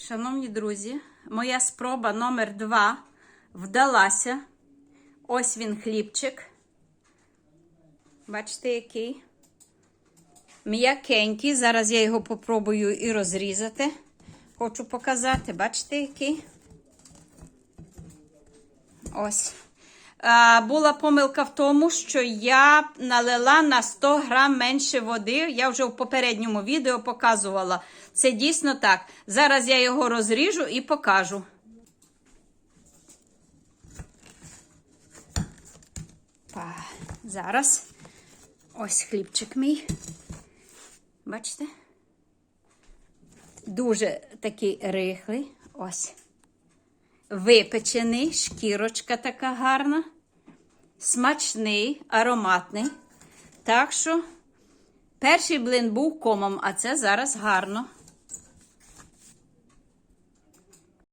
Шановні друзі, моя спроба номер два вдалася. Ось він хлібчик. Бачите, який? М'якенький. Зараз я його попробую і розрізати. Хочу показати. Бачите, який? Ось. Була помилка в тому, що я налила на 100 грам менше води. Я вже в попередньому відео показувала. Це дійсно так. Зараз я його розріжу і покажу. Па. Зараз ось хлібчик мій. Бачите? Дуже такий рихлий. Ось. Випечений, шкірочка така гарна, смачний, ароматний. Так що перший блин був комом, а це зараз гарно.